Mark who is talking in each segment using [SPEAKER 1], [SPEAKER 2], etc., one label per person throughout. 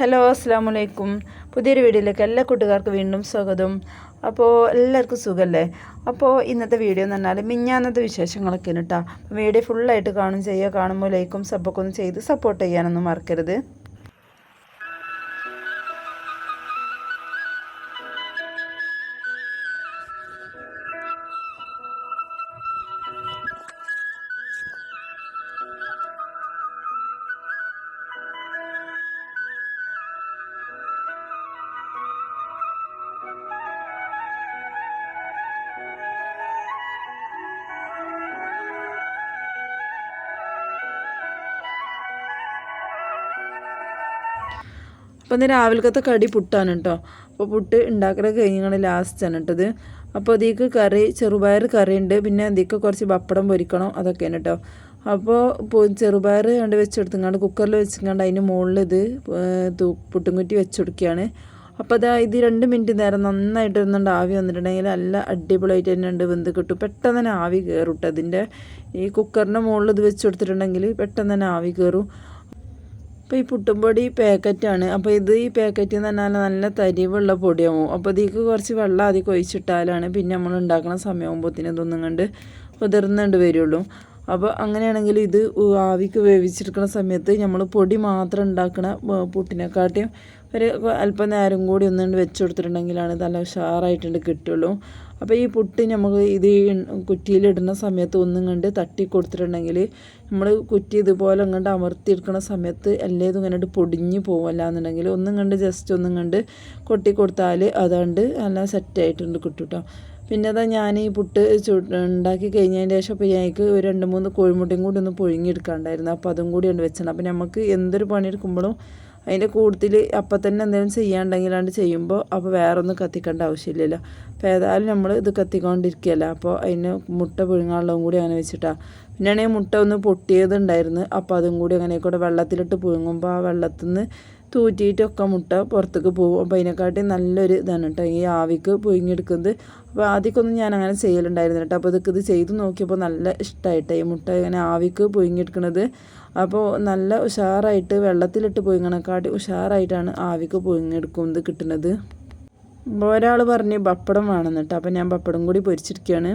[SPEAKER 1] Hello അസ്സാം വലൈക്കും പുതിയൊരു വീഡിയോയിലേക്ക് എല്ലാ കൂട്ടുകാർക്കും വീണ്ടും സ്വാഗതം. അപ്പോൾ എല്ലാവർക്കും സുഖമല്ലേ അപ്പോൾ ഇന്നത്തെ വീഡിയോ എന്ന് പറഞ്ഞാൽ മിഞ്ഞാന്നത്തെ വിശേഷങ്ങളൊക്കെ കേട്ടോ വീഡിയോ ഫുള്ളായിട്ട് കാണും ചെയ്യുക കാണുമ്പോൾ ലൈക്കും സബ്ബൊക്കെ ഒന്ന് ചെയ്ത് സപ്പോർട്ട് ചെയ്യാനൊന്നും മറക്കരുത്. അപ്പോൾ ഇന്ന് രാവിലത്തെ കടി പുട്ടാണ് കേട്ടോ അപ്പോൾ പുട്ട് ഉണ്ടാക്കലൊക്കെ കഴിഞ്ഞാണ് ലാസ്റ്റാണ് കേട്ടത് അപ്പോൾ അതിക്ക് കറി ചെറുപയർ കറി ഉണ്ട് പിന്നെ അതിക്ക് കുറച്ച് പപ്പടം പൊരിക്കണം അതൊക്കെയാണ് കേട്ടോ അപ്പോൾ ചെറുപയർ കണ്ട് വെച്ചെടുത്തങ്ങാണ്ട് കുക്കറിൽ വെച്ചിങ്ങാണ്ട് അതിന് മുകളിൽ ഇത് പുട്ടുംകുറ്റി വെച്ചെടുക്കുകയാണ് അപ്പോൾ അതാ ഇത് രണ്ട് മിനിറ്റ് നേരം നന്നായിട്ട് ഇരുന്നുണ്ട് ആവി വന്നിട്ടുണ്ടെങ്കിൽ നല്ല അടിപൊളിയായിട്ട് തന്നെ ഉണ്ട് വെന്ത് കിട്ടും. പെട്ടെന്ന് തന്നെ ആവി കയറും കേട്ടോ അതിന്റെ ഈ കുക്കറിന്റെ മുകളിൽ ഇത് വെച്ച് കൊടുത്തിട്ടുണ്ടെങ്കിൽ പെട്ടെന്ന് തന്നെ ആവി കയറും അപ്പോൾ ഈ പുട്ടുംപൊടി പാക്കറ്റാണ് അപ്പോൾ ഇത് ഈ പാക്കറ്റ് എന്ന് പറഞ്ഞാൽ നല്ല തരിവുള്ള പൊടിയാവും. അപ്പോൾ ഇതിക്ക് കുറച്ച് വെള്ളം ആദ്യം കൊഴിച്ചിട്ടാലാണ് പിന്നെ നമ്മൾ ഉണ്ടാക്കുന്ന സമയമാകുമ്പോഴത്തേനും ഇതൊന്നും കണ്ട് ഉതിർന്നുകൊണ്ട് വരുള്ളൂ. അപ്പോൾ അങ്ങനെയാണെങ്കിൽ ഇത് ആവിക്ക് വേവിച്ചെടുക്കുന്ന സമയത്ത് നമ്മൾ പൊടി മാത്രം ഉണ്ടാക്കുന്ന പുട്ടിനെക്കാട്ടിയും ഒരു അല്പനേരം കൂടി ഒന്നുകൊണ്ട് വെച്ച് കൊടുത്തിട്ടുണ്ടെങ്കിലാണ് നല്ല ഉഷാറായിട്ടുണ്ട് കിട്ടുള്ളൂ. അപ്പോൾ ഈ പുട്ട് നമുക്ക് ഇത് കുറ്റിയിലിടുന്ന സമയത്ത് ഒന്നും കണ്ട് തട്ടി കൊടുത്തിട്ടുണ്ടെങ്കിൽ നമ്മൾ കുറ്റി ഇതുപോലെ അങ്ങോട്ട് അമർത്തിയെടുക്കുന്ന സമയത്ത് എല്ലേതും ഇങ്ങനെ പൊടിഞ്ഞ് പോകുമല്ല എന്നുണ്ടെങ്കിൽ ഒന്നും കണ്ട് ജസ്റ്റ് ഒന്നും കണ്ട് കൊട്ടി കൊടുത്താൽ അതുകൊണ്ട് നല്ല സെറ്റായിട്ടുണ്ട് കിട്ടും കേട്ടോ പിന്നെ അതാ ഞാൻ ഈ പുട്ട് ഉണ്ടാക്കി കഴിഞ്ഞതിന് ശേഷം അപ്പോൾ ഞങ്ങൾക്ക് ഒരു രണ്ട് മൂന്ന് കോഴിമുട്ടയും കൂടി ഒന്ന് പുഴുങ്ങിയെടുക്കാണ്ടായിരുന്നു. അപ്പോൾ അതും കൂടി ഉണ്ട് വെച്ചത് അപ്പോൾ നമുക്ക് എന്തൊരു പണിയെടുക്കുമ്പോഴും അതിന്റെ കൂടുതൽ അപ്പം തന്നെ എന്തെങ്കിലും ചെയ്യാണ്ടെങ്കിലാണ്ട് ചെയ്യുമ്പോൾ അപ്പോൾ വേറൊന്നും കത്തിക്കേണ്ട ആവശ്യമില്ലല്ലോ. അപ്പോൾ ഏതായാലും നമ്മൾ ഇത് കത്തിക്കൊണ്ടിരിക്കുകയല്ല അപ്പോൾ അതിന് മുട്ട പുഴുങ്ങാനുള്ളതും കൂടി അങ്ങനെ വെച്ചിട്ടാണ് പിന്നെയാണെങ്കിൽ മുട്ട ഒന്ന് പൊട്ടിയതുണ്ടായിരുന്നു. അപ്പോൾ അതും കൂടി അങ്ങനെ കൂടെ വെള്ളത്തിലിട്ട് പുഴുങ്ങുമ്പോൾ ആ വെള്ളത്തിൽ നിന്ന് തൂറ്റിയിട്ടൊക്കെ മുട്ട പുറത്തേക്ക് പോകും. അപ്പോൾ അതിനെക്കാട്ടി നല്ലൊരു ഇതാണ് കേട്ടോ. ഈ ആവിക്ക് പുഴുങ്ങിയെടുക്കുന്നത്. അപ്പോൾ ആദ്യമൊന്നും ഞാൻ അങ്ങനെ ചെയ്യലുണ്ടായിരുന്നു കേട്ടോ. അപ്പോൾ ഇതൊക്കെ ഇത് ചെയ്ത് നോക്കിയപ്പോൾ നല്ല ഇഷ്ടമായിട്ട് ഈ മുട്ട ഇങ്ങനെ ആവിക്ക് പുഴുങ്ങിയെടുക്കുന്നത് അപ്പോൾ നല്ല ഉഷാറായിട്ട് വെള്ളത്തിലിട്ട് പുഴുങ്ങണക്കാട്ടി ഉഷാറായിട്ടാണ് ആവിക്ക് പുഴുങ്ങിയെടുക്കുന്നത് കിട്ടുന്നത്. ഒരാൾ പറഞ്ഞ് പപ്പടം വേണം കേട്ടോ അപ്പം ഞാൻ പപ്പടം കൂടി പൊരിച്ചിരിക്കുകയാണ്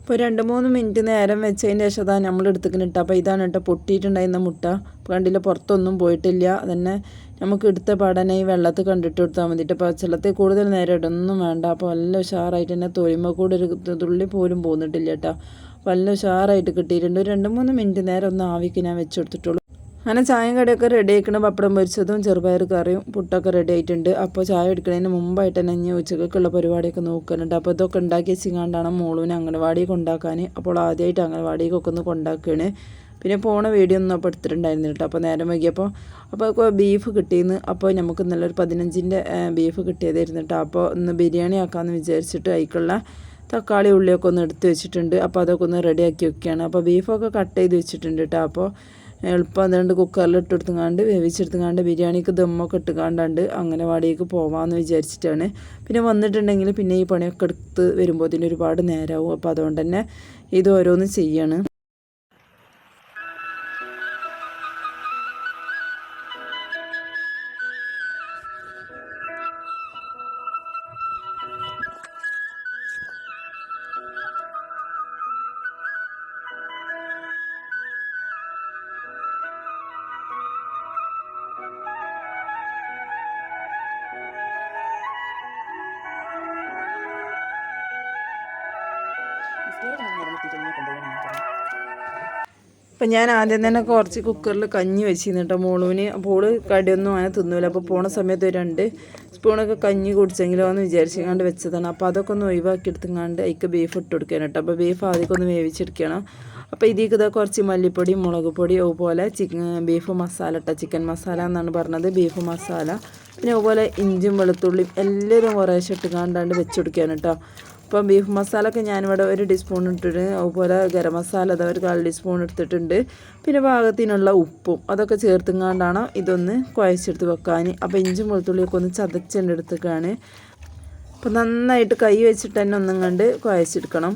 [SPEAKER 1] ഇപ്പോൾ രണ്ട് മൂന്ന് മിനിറ്റ് നേരം വെച്ചതിന് ശേഷം അതാ നമ്മൾ എടുത്തേക്കിന് ഇട്ട അപ്പോൾ ഇതാണ് കേട്ടോ പൊട്ടിയിട്ടുണ്ടായിരുന്ന മുട്ട. കണ്ടില്ല പുറത്തൊന്നും പോയിട്ടില്ല. തന്നെ നമുക്ക് എടുത്ത പാടനെ ഈ വെള്ളത്തിൽ കണ്ടിട്ട് കൊടുത്താൽ മതിയിട്ട് അപ്പോൾ വെള്ളത്തിൽ കൂടുതൽ നേരം ഇടൊന്നും വേണ്ട. അപ്പോൾ നല്ല ഉഷാറായിട്ട് തന്നെ തൊഴിമ കൂടെ ഒരു തുള്ളി പോലും പോന്നിട്ടില്ല കേട്ടോ നല്ല ഉഷാറായിട്ട് കിട്ടിയിട്ടുണ്ട്. ഒരു രണ്ട് മൂന്ന് മിനിറ്റ് നേരം ഒന്ന് ആവിക്ക് ഞാൻ വെച്ച് കൊടുത്തിട്ടുള്ളൂ. അങ്ങനെ ചായയും കടയൊക്കെ റെഡി ആക്കണം പപ്പടം പൊരിച്ചതും ചെറുപയർ കറിയും പുട്ടൊക്കെ റെഡി ആയിട്ടുണ്ട്. അപ്പോൾ ചായ എടുക്കുന്നതിന് മുമ്പായിട്ട് തന്നെ ഇനി ഉച്ചക്കൊക്കെയുള്ള പരിപാടിയൊക്കെ നോക്കുന്നുണ്ട് അപ്പോൾ ഇതൊക്കെ ഉണ്ടാക്കി വെച്ചിങ്ങാണ്ടാണ് മോളൂന് അംഗനവാടിയൊക്കെ കൊണ്ടാക്കാൻ അപ്പോൾ ആദ്യമായിട്ട് അംഗനവാടിയൊക്കെ ഒന്ന് കൊണ്ടാക്കുകയാണ് പിന്നെ പോണ വീഡിയോ ഒന്നും അപ്പോൾ എടുത്തിട്ടുണ്ടായിരുന്നില്ല അപ്പോൾ നേരം വൈകിയപ്പോൾ അപ്പോൾ ബീഫ് കിട്ടിയെന്ന് അപ്പോൾ നമുക്ക് നല്ലൊരു പതിനഞ്ചിന്റെ ബീഫ് കിട്ടിയതായിരുന്നു കേട്ടോ. അപ്പോൾ ഒന്ന് ബിരിയാണി ആക്കാമെന്ന് വിചാരിച്ചിട്ട് അതിക്കുള്ള തക്കാളി ഉള്ളിയൊക്കെ ഒന്ന് എടുത്ത് വെച്ചിട്ടുണ്ട്. അപ്പോൾ അതൊക്കെ ഒന്ന് റെഡിയാക്കി വെക്കുകയാണ് അപ്പോൾ ബീഫൊക്കെ കട്ട് ചെയ്ത് വെച്ചിട്ടുണ്ട് കേട്ടോ. അപ്പോൾ എളുപ്പം അതുകൊണ്ട് കുക്കറിൽ ഇട്ടെടുത്തുങ്ങാണ്ട് വേവിച്ചെടുത്തുങ്ങാണ്ട് ബിരിയാണിക്ക് ദമ്മൊക്കെ ഇട്ടുകാണ്ടാണ്ട് അങ്ങനെ വാടിയേക്ക് പോവാമെന്ന് വിചാരിച്ചിട്ടാണ്. പിന്നെ വന്നിട്ടുണ്ടെങ്കിൽ പിന്നെ ഈ പണിയൊക്കെ എടുത്ത് വരുമ്പോൾ ഒരുപാട് നേരമാവും അപ്പോൾ അതുകൊണ്ട് തന്നെ ഇത് ഓരോന്ന് ചെയ്യാണ്. അപ്പം ഞാൻ ആദ്യം തന്നെ കുറച്ച് കുക്കറിൽ കഞ്ഞി വെച്ചിരുന്നു കേട്ടോ മോളുവിന്. അപ്പോൾ കടിയൊന്നും അങ്ങനെ തിന്നൂല. അപ്പോൾ പോണ സമയത്ത് രണ്ട് സ്പൂണൊക്കെ കഞ്ഞി കുടിച്ചെങ്കിലോ എന്ന് വിചാരിച്ചെങ്ങാണ്ട് വെച്ചതാണ്. അപ്പോൾ അതൊക്കെ ഒന്ന് ഒഴിവാക്കി എടുത്തുങ്ങാണ്ട് അതിക്ക് ബീഫ് ഇട്ട് കൊടുക്കണം കേട്ടോ. അപ്പോൾ ബീഫ് ആദ്യമൊക്കെ ഒന്ന് വേവിച്ചെടുക്കണം അപ്പോൾ ഇതിലേക്ക് ഇതാ കുറച്ച് മല്ലിപ്പൊടി മുളക് പൊടി അതുപോലെ ചിക്കൻ ബീഫ് മസാല ഇട്ട ചിക്കൻ മസാല എന്നാണ് പറഞ്ഞത്. ബീഫ് മസാല പിന്നെ അതുപോലെ ഇഞ്ചും വെളുത്തുള്ളിയും എല്ലാവരും കുറേശ്ശെ ഇട്ടുകാണ്ടാണ്ട് വെച്ചെടുക്കുകയാണ് കേട്ടോ. ഇപ്പം ബീഫ് മസാല ഒക്കെ ഞാനിവിടെ ഒരു ടീസ്പൂൺ ഇട്ടിട്ട് അതുപോലെ ഗരം മസാല അത് ഒരു കാൽ ടീസ്പൂൺ എടുത്തിട്ടുണ്ട്. പിന്നെ പാകത്തിനുള്ള ഉപ്പും അതൊക്കെ ചേർത്തുങ്ങാണ്ടാണ് ഇതൊന്ന് കുഴച്ചെടുത്ത് വെക്കാൻ. അപ്പോൾ ഇഞ്ചും വെളുത്തുള്ളിയൊക്കെ ഒന്ന് ചതച്ചെടുത്തേക്കാണ് അപ്പോൾ നന്നായിട്ട് കൈ വെച്ചിട്ട് തന്നെ ഒന്നും കണ്ട് കുഴച്ചെടുക്കണം.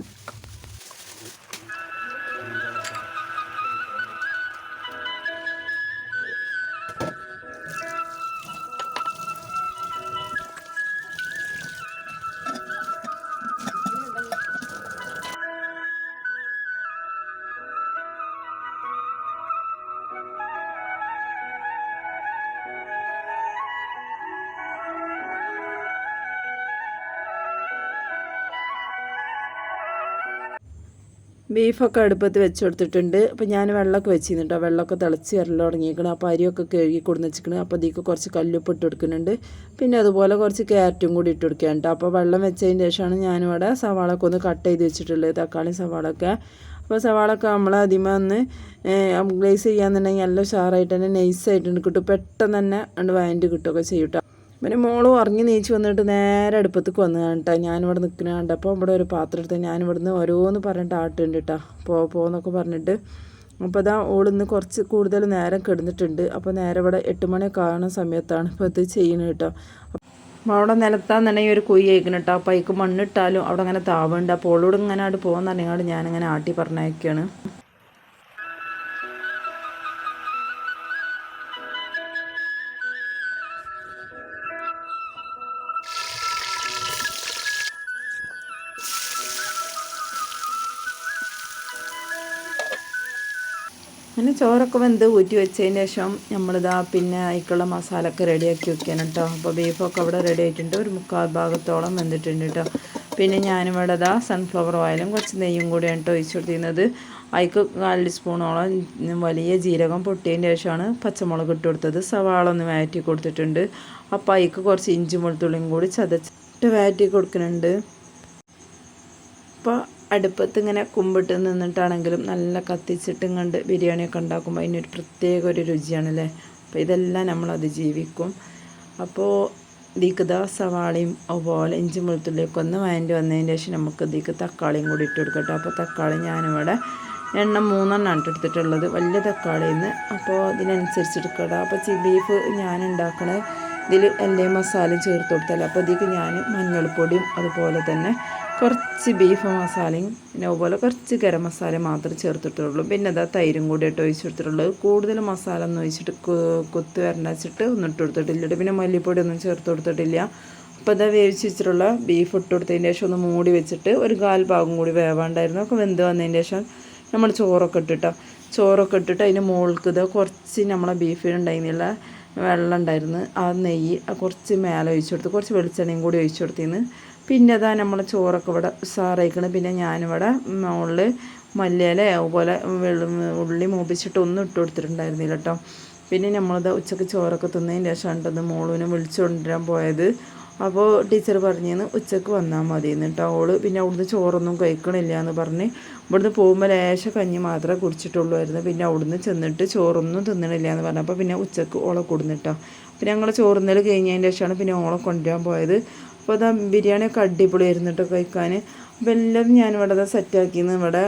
[SPEAKER 1] ബീഫൊക്കെ അടുപ്പത്ത് വെച്ച് കൊടുത്തിട്ടുണ്ട് അപ്പോൾ ഞാൻ വെള്ളമൊക്കെ വെച്ചിരുന്നു കേട്ടോ വെള്ളമൊക്കെ തിളച്ച് വരൽ തുടങ്ങിയിരിക്കണം അപ്പോൾ അരിയൊക്കെ കഴുകി കൊടുന്ന് വെച്ചിരിക്കണം അപ്പോൾ അതിലേക്ക് കുറച്ച് കല്ലുപ്പ് ഇട്ട് കൊടുക്കുന്നുണ്ട്. പിന്നെ അതുപോലെ കുറച്ച് ക്യാരറ്റും കൂടി ഇട്ട് കൊടുക്കുക കേട്ടോ. അപ്പോൾ വെള്ളം വെച്ചതിന് ശേഷമാണ് ഞാനിവിടെ സവാളൊക്കെ ഒന്ന് കട്ട് ചെയ്ത് വെച്ചിട്ടുള്ളത്. തക്കാളി സവാളൊക്കെ അപ്പോൾ സവാളൊക്കെ നമ്മൾ ആദ്യമേ ഒന്ന് ഗ്ലേസ് ചെയ്യാന്നുണ്ടെങ്കിൽ നല്ല ഉഷാറായിട്ട് തന്നെ നൈസായിട്ട് കിട്ടും. പെട്ടെന്ന് തന്നെ ഉണ്ട് വയന്റ് കിട്ടുകയൊക്കെ ചെയ്യും പിന്നെ മോളും ഇറങ്ങി നീച്ച് വന്നിട്ട് നേരെ അടുപ്പത്തേക്ക് വന്നു കേട്ടോ ഞാനിവിടെ നിൽക്കുന്ന കണ്ടപ്പോൾ ഇവിടെ ഒരു പാത്രം എടുത്ത് ഞാനിവിടുന്ന് ഓരോന്ന് പറഞ്ഞിട്ട് ആട്ടുണ്ട് കേട്ടോ പോ പോന്നൊക്കെ പറഞ്ഞിട്ട്. അപ്പോൾ അതാ ഓളിന്ന് കുറച്ച് കൂടുതൽ നേരം കിടന്നിട്ടുണ്ട്. അപ്പോൾ നേരെ ഇവിടെ എട്ട് മണിയൊക്കെ ആകുന്ന സമയത്താണ് ഇപ്പോൾ ഇത് ചെയ്യുന്നത് കേട്ടോ അപ്പോൾ അവിടെ നിലത്താന്നുണ്ടെങ്കിൽ ഒരു കുഴി അയക്കണം കേട്ടോ അപ്പോൾ അതിക്ക് മണ്ണിട്ടാലും അവിടെ അങ്ങനെ താവുണ്ട് അപ്പോൾ ഓളോട് ഇങ്ങനെ അവിടെ പോകുന്നുണ്ടെങ്കിൽ ഞാനിങ്ങനെ ആട്ടി പറഞ്ഞയക്കുകയാണ് അങ്ങനെ ചോറൊക്കെ വെന്ത് ഊറ്റി വെച്ചതിന് ശേഷം നമ്മളിതാ പിന്നെ അതിക്കുള്ള മസാലയൊക്കെ റെഡിയാക്കി വെക്കണം കേട്ടോ അപ്പോൾ ബീഫൊക്കെ അവിടെ റെഡി ആയിട്ടുണ്ട്. ഒരു മുക്കാൽ ഭാഗത്തോളം വെന്തിട്ടുണ്ട് കേട്ടോ പിന്നെ ഞാനിവിടെ ഇതാ സൺഫ്ലവർ ഓയിലും കുറച്ച് നെയ്യും കൂടിയാണ് കേട്ടോ ഒഴിച്ചു കൊടുത്തിരുന്നത്. അതിക്ക് കാൽ സ്പൂണോളം വലിയ ജീരകം പൊട്ടിയതിന് ശേഷമാണ് പച്ചമുളക് ഇട്ട് കൊടുത്തത്. സവാള ഒന്ന് വഴറ്റി കൊടുത്തിട്ടുണ്ട്. അപ്പോൾ അതിക്ക് കുറച്ച് ഇഞ്ചി വെളുത്തുള്ളിയും കൂടി ചതച്ചിട്ട് വഴറ്റി കൊടുക്കുന്നുണ്ട്. അപ്പോൾ അടുപ്പത്ത് ഇങ്ങനെ കുമ്പിട്ട് നിന്നിട്ടാണെങ്കിലും നല്ല കത്തിച്ചിട്ടും കണ്ട് ബിരിയാണിയൊക്കെ ഉണ്ടാക്കുമ്പോൾ അതിനൊരു പ്രത്യേക ഒരു രുചിയാണല്ലേ? അപ്പോൾ ഇതെല്ലാം നമ്മൾ അതിജീവിക്കും അപ്പോൾ ദീക്കത സവാളയും അതുപോലെ ഇഞ്ചി വെളുത്തുള്ളിയൊക്കെ ഒന്ന് വഴണ്ടി വന്നതിന് ശേഷം നമുക്ക് ദീക്ക് തക്കാളിയും കൂടി ഇട്ട് കൊടുക്കട്ടെ. അപ്പോൾ തക്കാളി ഞാനിവിടെ എണ്ണം മൂന്നെണ്ണമാണ് എടുത്തിട്ടുള്ളത് വലിയ തക്കാളിയിൽ നിന്ന് അപ്പോൾ അതിനനുസരിച്ച് എടുക്കട്ടെ അപ്പോൾ ചി ബീഫ് ഞാൻ ഉണ്ടാക്കണേ ഇതിൽ എന്റെ മസാലയും ചേർത്ത് കൊടുത്തല്ലോ അപ്പോൾ ഇതിലേക്ക് ഞാൻ മഞ്ഞൾപ്പൊടിയും അതുപോലെ തന്നെ കുറച്ച് ബീഫ് മസാലയും പിന്നെ അതുപോലെ കുറച്ച് ഗരം മസാല മാത്രമേ ചേർത്തിട്ടുള്ളൂ. പിന്നെ അതാ തൈരും കൂടി ഇട്ട് ഒഴിച്ച് കൊടുത്തിട്ടുള്ളത്. കൂടുതൽ മസാല ഒന്നും ഒഴിച്ചിട്ട് കൊത്ത് വരണ്ട ഒന്നും ഇട്ട് കൊടുത്തിട്ടില്ല പിന്നെ മല്ലിപ്പൊടി ഒന്നും ചേർത്ത് കൊടുത്തിട്ടില്ല. അപ്പോൾ ഇതാ വേവിച്ച് വെച്ചിട്ടുള്ള ബീഫ് ഇട്ട് കൊടുത്തതിന് ശേഷം ഒന്ന് മൂടി വെച്ചിട്ട് ഒരു കാൽ ഭാഗം കൂടി വേവാണ്ടായിരുന്നു. അപ്പോൾ വെന്ത് വന്നതിന് ശേഷം നമ്മൾ ചോറൊക്കെ ഇട്ടിട്ടോ. ചോറൊക്കെ ഇട്ടിട്ട് അതിന്റെ മുകൾക്ക് ഇത് കുറച്ച് നമ്മളെ ബീഫിനുണ്ടായിരുന്നില്ല വെള്ളം ഉണ്ടായിരുന്നു. ആ നെയ്യ് കുറച്ച് മേലെ ഒഴിച്ചു കൊടുത്ത് കുറച്ച് വെളിച്ചെണ്ണയും കൂടി ഒഴിച്ചു കൊടുത്തിന്ന് പിന്നെ അതാ നമ്മൾ ചോറൊക്കെ ഇവിടെ സാറേക്കണം പിന്നെ ഞാനിവിടെ മുകളിൽ മല്ലിയില അതുപോലെ ഉള്ളി മൂപ്പിച്ചിട്ട് ഒന്നും ഇട്ട് കൊടുത്തിട്ടുണ്ടായിരുന്നില്ല കേട്ടോ പിന്നെ നമ്മളത് ഉച്ചയ്ക്ക് ചോറൊക്കെ തിന്നതിന് ശേഷം ഉണ്ടെന്ന് മോളുവിനെ വിളിച്ചു കൊണ്ടുവരാൻ പോയത്. അപ്പോൾ ടീച്ചർ പറഞ്ഞിരുന്നു ഉച്ചയ്ക്ക് വന്നാൽ മതി കേട്ടോ അവൾ പിന്നെ അവിടുന്ന് ചോറൊന്നും കഴിക്കണില്ല എന്ന് പറഞ്ഞ് ഇവിടുന്ന് പോകുമ്പോൾ ലേശ കഞ്ഞി മാത്രമേ കുടിച്ചിട്ടുള്ളായിരുന്നു പിന്നെ അവിടുന്ന് ചെന്നിട്ട് ചോറൊന്നും തിന്നണില്ല എന്ന് പറഞ്ഞപ്പോൾ പിന്നെ ഉച്ചയ്ക്ക് ഓളെ കൊടുന്നിട്ടോ പിന്നെ ഞങ്ങൾ ചോറുന്നൽ കഴിഞ്ഞതിന്റെ ശേഷമാണ് പിന്നെ ഓളെ കൊണ്ടുവരാൻ പോയത്. അപ്പോൾ ബിരിയാണി ബിരിയാണിയൊക്കെ അടിപൊളിയായിരുന്നു കേട്ടോ കഴിക്കാൻ അപ്പോൾ എല്ലാം ഞാനിവിടെ അത് സെറ്റാക്കിയെന്ന് ഇവിടെ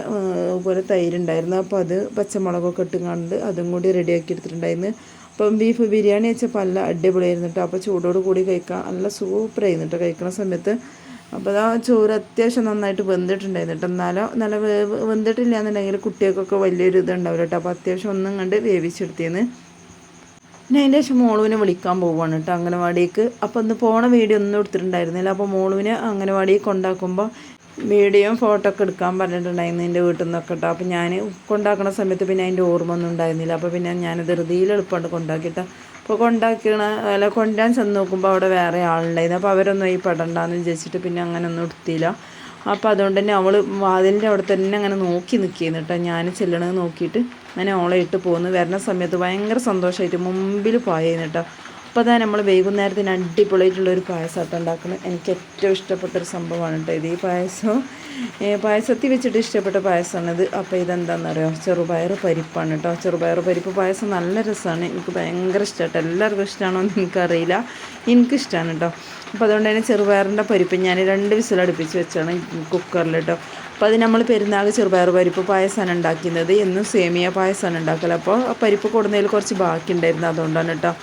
[SPEAKER 1] പോലെ തൈരുണ്ടായിരുന്നു. അപ്പോൾ അത് പച്ചമുളകൊക്കെ ഇട്ടുകൊണ്ട് അതും കൂടി റെഡിയാക്കി എടുത്തിട്ടുണ്ടായിരുന്നു. അപ്പം ബീഫ് ബിരിയാണി വെച്ചപ്പോൾ നല്ല അടിപൊളിയായിരുന്നു കേട്ടോ അപ്പോൾ ചൂടോട് കൂടി കഴിക്കാം. നല്ല സൂപ്പറായിരുന്നു കേട്ടോ കഴിക്കുന്ന സമയത്ത്. അപ്പോൾ ആ ചോറ് അത്യാവശ്യം നന്നായിട്ട് വെന്തിട്ടുണ്ടായിരുന്നു കേട്ടോ എന്നാലോ നല്ല വെന്തിട്ടില്ല എന്നുണ്ടെങ്കിൽ കുട്ടികൾക്കൊക്കെ വലിയൊരു ഇതുണ്ടാവില്ല കേട്ടോ അപ്പോൾ അത്യാവശ്യം ഒന്നും കണ്ട് വേവിച്ചെടുത്തിന്ന്. പിന്നെ അതിന്റെ ശേഷം മോളുവിനെ വിളിക്കാൻ പോവുകയാണ് കേട്ടോ അംഗനവാടിക്ക്. അപ്പോൾ ഒന്ന് പോണ വീഡിയോ ഒന്നും എടുത്തിട്ടുണ്ടായിരുന്നില്ല. അപ്പോൾ മോളുവിനെ അംഗനവാടിയിൽ കൊണ്ടാക്കുമ്പോൾ വീഡിയോയും ഫോട്ടോ ഒക്കെ എടുക്കാൻ പറഞ്ഞിട്ടുണ്ടായിരുന്നു എന്റെ വീട്ടിൽ നിന്നൊക്കെ കേട്ടോ അപ്പോൾ ഞാൻ കൊണ്ടാക്കുന്ന സമയത്ത് പിന്നെ അതിന്റെ ഓർമ്മ ഒന്നും ഉണ്ടായിരുന്നില്ല. അപ്പോൾ പിന്നെ ഞാൻ ധൃതിയിൽ എളുപ്പമുണ്ട് കൊണ്ടാക്കിയിട്ട്. അപ്പോൾ കൊണ്ടാക്കണ അല്ല കൊണ്ടാൻ ചെന്ന് നോക്കുമ്പോൾ അവിടെ വേറെ ആളുണ്ടായിരുന്നു. അപ്പോൾ അവരൊന്നും ഈ പെടണ്ടെന്ന് വിചാരിച്ചിട്ട് പിന്നെ അങ്ങനെ ഒന്നും എടുത്തില്ല. അപ്പോൾ അതുകൊണ്ട് തന്നെ അവൾ വാതിലിന്റെ അവിടെ തന്നെ അങ്ങനെ നോക്കി നിൽക്കുന്നു കേട്ടോ. ഞാൻ ചെല്ലണത് നോക്കിയിട്ട് അങ്ങനെ ഓളെ ഇട്ട് പോകുന്നു വരുന്ന സമയത്ത് ഭയങ്കര സന്തോഷമായിട്ട് മുമ്പിൽ പോയിരുന്നു കേട്ടോ. അപ്പോൾ തന്നെ നമ്മൾ വൈകുന്നേരത്തിന് അടിപൊളിയായിട്ടുള്ളൊരു പായസമായിട്ട് ഉണ്ടാക്കുന്നത് എനിക്ക് ഏറ്റവും ഇഷ്ടപ്പെട്ടൊരു സംഭവമാണ് കേട്ടോ ഇത്. ഈ പായസം പായസത്തിൽ വെച്ചിട്ട് ഇഷ്ടപ്പെട്ട പായസമാണിത്. അപ്പോൾ അറിയാം ചെറുപയർ പരിപ്പാണ് കേട്ടോ. ചെറുപയർ പരിപ്പ് പായസം നല്ല രസമാണ്. എനിക്ക് ഭയങ്കര ഇഷ്ടമായിട്ട് എല്ലാവർക്കും ഇഷ്ടമാണോ എന്ന് എനിക്കറിയില്ല. എനിക്കിഷ്ടമാണ് കേട്ടോ. അപ്പോൾ അതുകൊണ്ട് തന്നെ ചെറുപയറിന്റെ പരിപ്പ് ഞാൻ രണ്ട് വിസിൽ അടുപ്പിച്ച് വെച്ചാണ് കുക്കറിൽ കേട്ടോ. അപ്പോൾ അത് നമ്മൾ പെരുന്നാൾ ചെറുപയർ പരിപ്പ് പായസമാണ് ഉണ്ടാക്കുന്നത് എന്നും സേമിയ പായസമാണ് ഉണ്ടാക്കൽ അപ്പോൾ പരിപ്പ് കൊടുന്നതിൽ കുറച്ച് ബാക്കി ഉണ്ടായിരുന്നു അതുകൊണ്ടാണ് കേട്ടോ.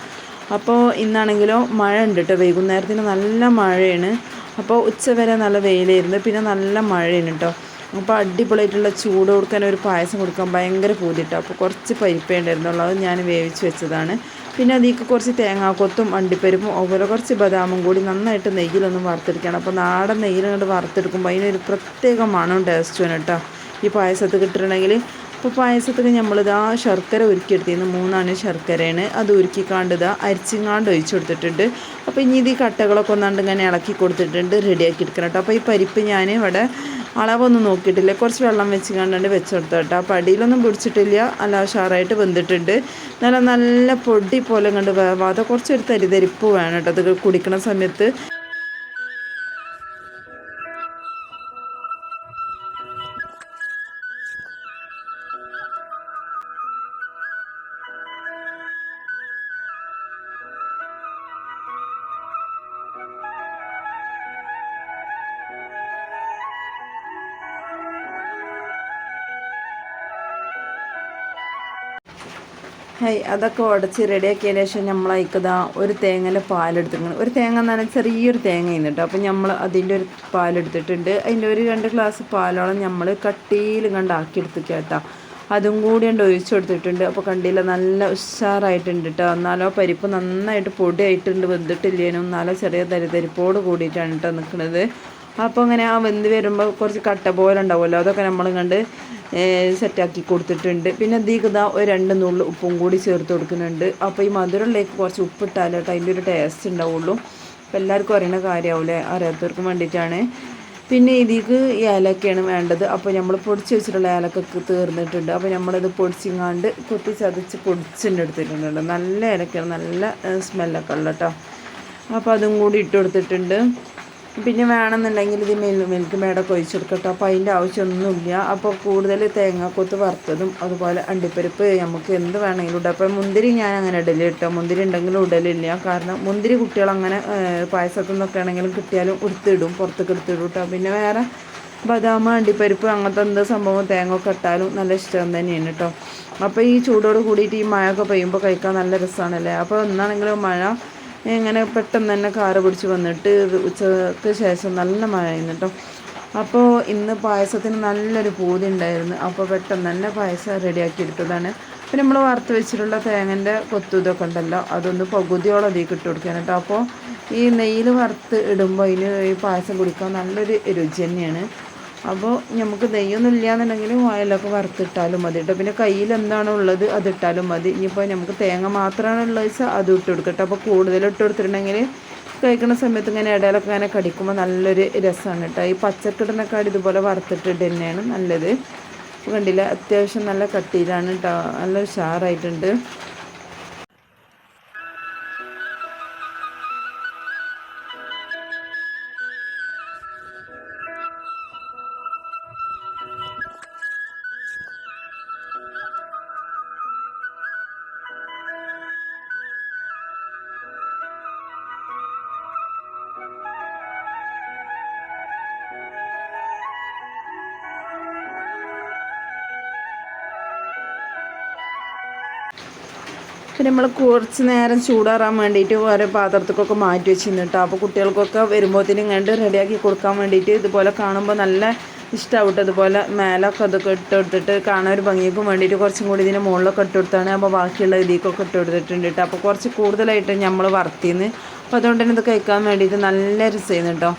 [SPEAKER 1] അപ്പോൾ ഇന്നാണെങ്കിലോ മഴ ഉണ്ട് കേട്ടോ വൈകുന്നേരത്തിന് നല്ല മഴയാണ്. അപ്പോൾ ഉച്ച വരെ നല്ല വെയിലായിരുന്നു. പിന്നെ നല്ല മഴയാണ് കേട്ടോ അപ്പോൾ അടിപൊളിയായിട്ടുള്ള ചൂട് കൊടുക്കാൻ ഒരു പായസം കൊടുക്കാൻ ഭയങ്കര പൂതിട്ടോ. അപ്പോൾ കുറച്ച് പരിപ്പേ ഉണ്ടായിരുന്നുള്ളൂ. അത് ഞാൻ വേവിച്ച് വെച്ചതാണ്. പിന്നെ അതിലേക്ക് കുറച്ച് തേങ്ങാക്കൊത്തും അണ്ടിപ്പരിപ്പും അതുപോലെ കുറച്ച് ബദാമും കൂടി നന്നായിട്ട് നെയ്യിലൊന്നും വറുത്തെടുക്കണം. അപ്പോൾ നാടൻ നെയ്യിൽ കണ്ട് വറുത്തെടുക്കുമ്പോൾ അതിനൊരു പ്രത്യേക മണവും ടേസ്റ്റും കേട്ടോ ഈ പായസത്ത് കിട്ടിയിട്ടുണ്ടെങ്കിൽ അപ്പോൾ പായസത്തിന് നമ്മളിതാ ശർക്കര ഉരുക്കിയെടുത്തിരുന്നു. മൂന്നാണ് ശർക്കരയാണ്. അത് ഉരുക്കിക്കാണ്ട് ഇതാ അരിച്ചിങ്ങാണ്ട് ഒഴിച്ചു കൊടുത്തിട്ടുണ്ട് അപ്പോൾ ഇനി ഇത് ഈ കട്ടകളൊക്കെ ഒന്നാണ്ട് ഇങ്ങനെ ഇളക്കി കൊടുത്തിട്ടുണ്ട് റെഡിയാക്കി എടുക്കണം കേട്ടോ. അപ്പോൾ ഈ പരിപ്പ് ഞാൻ ഇവിടെ അളവൊന്നും നോക്കിയിട്ടില്ല. കുറച്ച് വെള്ളം വെച്ച് കണ്ടുകൊണ്ട് വെച്ച് കൊടുത്തു കേട്ടോ. അപ്പോൾ അടിയിലൊന്നും പിടിച്ചിട്ടില്ല. അല്ല ഉഷാറായിട്ട് വെന്തിട്ടുണ്ട്. നല്ല നല്ല പൊടി പോലെ കണ്ട് വേവാതെ കുറച്ചൊരു തരിതരിപ്പ് വേണം കേട്ടോ. അത് കുടിക്കണ സമയത്ത്. ഹൈ അതൊക്കെ ഉടച്ച് റെഡിയാക്കിയതിന് ശേഷം നമ്മൾ അയക്കതാ ഒരു തേങ്ങന്റെ പാലെടുത്തിട്ടുണ്ട്. ഒരു തേങ്ങ എന്ന് പറഞ്ഞാൽ ചെറിയൊരു തേങ്ങ ചെയ്യുന്നുണ്ട് അപ്പം നമ്മൾ അതിന്റെ ഒരു പാലെടുത്തിട്ടുണ്ട്. അതിന്റെ ഒരു രണ്ട് ഗ്ലാസ് പാലോളം നമ്മൾ കട്ടിയിൽ കണ്ട് ആക്കിയെടുത്ത് കേട്ടോ. അതും കൂടി ഉണ്ട് ഒഴിച്ചു കൊടുത്തിട്ടുണ്ട്. അപ്പോൾ കണ്ടില്ല നല്ല ഉഷാറായിട്ടുണ്ട് കേട്ടോ. എന്നാലോ പരിപ്പ് നന്നായിട്ട് പൊടിയായിട്ടുണ്ട്. വെന്തിട്ടില്ലേനും? എന്നാലോ ചെറിയ തരിതരിപ്പോട് കൂടിയിട്ടാണ് കേട്ടോ നിൽക്കുന്നത് അപ്പോൾ അങ്ങനെ ആ വെന്ത് വരുമ്പോൾ കുറച്ച് കട്ട പോലെ ഉണ്ടാവുമല്ലോ. അതൊക്കെ നമ്മൾ കണ്ട് സെറ്റാക്കി കൊടുത്തിട്ടുണ്ട്. പിന്നെ അതിലേക്ക് ഇതാ ഒരു രണ്ട് നുള്ളു ഉപ്പും കൂടി ചേർത്ത് കൊടുക്കുന്നുണ്ട്. അപ്പോൾ ഈ മധുരമുള്ളേക്ക് കുറച്ച് ഉപ്പിട്ടാലോ കേട്ടോ അതിന്റെ ഒരു ടേസ്റ്റ് ഉണ്ടാവുള്ളൂ. അപ്പോൾ എല്ലാവർക്കും അറിയണ കാര്യമാവില്ലേ അറിയാത്തവർക്കും വേണ്ടിയിട്ടാണ്. പിന്നെ ഇതിക്ക് ഏലക്കയാണ് വേണ്ടത്. അപ്പോൾ നമ്മൾ പൊടിച്ച് വെച്ചിട്ടുള്ള ഏലക്കൊക്കെ തീർന്നിട്ടുണ്ട്. അപ്പോൾ നമ്മളിത് പൊടിച്ചിങ്ങാണ്ട് കുത്തി ചതച്ച് പൊടിച്ചിട്ട് എടുത്തിട്ടുണ്ട് നല്ല ഏലക്കയാണ്. നല്ല സ്മെല്ലൊക്കെ ഉള്ള കേട്ടോ അപ്പോൾ അതും കൂടി ഇട്ട് കൊടുത്തിട്ടുണ്ട്. പിന്നെ വേണമെന്നുണ്ടെങ്കിൽ ഇത് മിൽ മിൽക്ക് മേടൊക്കെ കൊഴിച്ചെടുക്കട്ടോ അപ്പോൾ അതിന്റെ ആവശ്യമൊന്നുമില്ല. അപ്പോൾ കൂടുതൽ തേങ്ങാക്കൊത്ത് വറുത്തതും അതുപോലെ അണ്ടിപ്പരിപ്പ് നമുക്ക് എന്ത് വേണമെങ്കിലും ഇടാം. അപ്പോൾ മുന്തിരി ഞാൻ അങ്ങനെ ഇടൽ കേട്ടോ. മുന്തിരി ഉണ്ടെങ്കിലും ഇടലില്ല. കാരണം മുന്തിരി കുട്ടികൾ അങ്ങനെ പായസത്തിൽ നിന്നൊക്കെ ആണെങ്കിലും കിട്ടിയാലും എടുത്തിടും പുറത്തേക്ക് എടുത്തിടും കേട്ടോ. പിന്നെ വേറെ ബദാം അണ്ടിപ്പരിപ്പ് അങ്ങനത്തെ എന്ത് സംഭവം തേങ്ങ ഒക്കെ ഇട്ടാലും നല്ല ഇഷ്ടം തന്നെയാണ് കേട്ടോ. അപ്പോൾ ഈ ചൂടോട് കൂടിയിട്ട് ഈ മഴ ഒക്കെ പെയ്യുമ്പോൾ കഴിക്കാൻ നല്ല രസമാണല്ലേ അപ്പോൾ ഒന്നാണെങ്കിലും മഴ ഇങ്ങനെ പെട്ടെന്ന് തന്നെ കാറ് പിടിച്ച് വന്നിട്ട് ഉച്ചയ്ക്ക് ശേഷം നല്ല മഴയായിരുന്നു കേട്ടോ അപ്പോൾ ഇന്ന് പായസത്തിന് നല്ലൊരു പൂതി ഉണ്ടായിരുന്നു. അപ്പോൾ പെട്ടെന്ന് തന്നെ പായസം റെഡിയാക്കി എടുത്തതാണ്. പിന്നെ നമ്മൾ വറുത്ത് വെച്ചിട്ടുള്ള തേങ്ങന്റെ കൊത്തു ഇതൊക്കെ ഉണ്ടല്ലോ അതൊന്ന് പകുതിയോളം അതിലേക്ക് ഇട്ട് കൊടുക്കാൻ കേട്ടോ അപ്പോൾ ഈ നെയ്യിൽ വറുത്ത് ഇടുമ്പോൾ അതിന് ഈ പായസം കുടിക്കാൻ നല്ലൊരു രുചി തന്നെയാണ്. അപ്പോൾ നമുക്ക് നെയ്യൊന്നും ഇല്ലയെന്നുണ്ടെങ്കിൽ വായലൊക്കെ വറുത്തിട്ടാലും മതി കേട്ടോ പിന്നെ കയ്യിൽ എന്താണോ ഉള്ളത് അതിട്ടാലും മതി. ഇനിയിപ്പോൾ നമുക്ക് തേങ്ങ മാത്രമാണ് ഉള്ളത് വെച്ചാൽ അത് ഇട്ട് കൊടുക്കട്ടെ. അപ്പോൾ കൂടുതൽ ഇട്ട് കൊടുത്തിട്ടുണ്ടെങ്കിൽ കഴിക്കുന്ന സമയത്ത് ഇങ്ങനെ ഇടയിലൊക്കെ ഇങ്ങനെ കടിക്കുമ്പോൾ നല്ലൊരു രസമാണ് കേട്ടോ ഈ പച്ചക്കിടനക്കാട് ഇതുപോലെ വറുത്തിട്ടിട്ട് തന്നെയാണ് നല്ലത്. കണ്ടില്ല? അത്യാവശ്യം നല്ല കട്ടിയിലാണ് കേട്ടോ നല്ല ഉഷാറായിട്ടുണ്ട്. പിന്നെ നമ്മൾ കുറച്ച് നേരം ചൂടാറാൻ വേണ്ടിയിട്ട് ഓരോ പാത്രത്തിലൊക്കെ മാറ്റി വെച്ച് കേട്ടോ അപ്പോൾ കുട്ടികൾക്കൊക്കെ വരുമ്പോഴത്തേനും കണ്ട് റെഡിയാക്കി കൊടുക്കാൻ വേണ്ടിയിട്ട് ഇതുപോലെ കാണുമ്പോൾ നല്ല ഇഷ്ടമാവട്ടെ ഇതുപോലെ മേലൊക്കെ അതൊക്കെ ഇട്ട് കൊടുത്തിട്ട് കാണാൻ ഒരു ഭംഗിക്കും വേണ്ടിയിട്ട് കുറച്ചും കൂടി ഇതിന് മുകളിലൊക്കെ ഇട്ട് കൊടുത്താണ്. അപ്പോൾ ബാക്കിയുള്ള ഇതിക്കൊക്കെ ഇട്ട് കൊടുത്തിട്ടുണ്ട് കേട്ടോ അപ്പോൾ കുറച്ച് കൂടുതലായിട്ട് നമ്മൾ വറുത്തിന്ന്. അപ്പോൾ അതുകൊണ്ട് തന്നെ ഇത് കഴിക്കാൻ വേണ്ടിയിട്ട് നല്ല രസമായിരുന്നു കേട്ടോ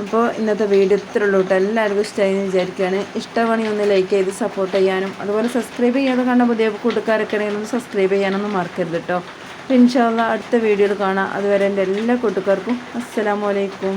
[SPEAKER 1] അപ്പോൾ ഇന്നത്തെ വീഡിയോ ഇത്ര ഉള്ളൂ കേട്ടോ. എല്ലാവർക്കും ഇഷ്ടമായി എന്ന് വിചാരിക്കുകയാണ്. ഇഷ്ടമാണെങ്കിൽ ഒന്ന് ലൈക്ക് ചെയ്ത് സപ്പോർട്ട് ചെയ്യാനും അതുപോലെ സബ്സ്ക്രൈബ് ചെയ്യാതെ കണ്ട പുതിയ കൂട്ടുകാരൊക്കെ ആണെങ്കിൽ ഒന്ന് സബ്സ്ക്രൈബ് ചെയ്യാനൊന്നും മറക്കരുത് കേട്ടോ. അപ്പോൾ ഇൻഷാല്ല അടുത്ത വീഡിയോയിൽ കാണാം. അതുവരെ എന്റെ എല്ലാ കൂട്ടുകാർക്കും അസ്സലാമലൈക്കും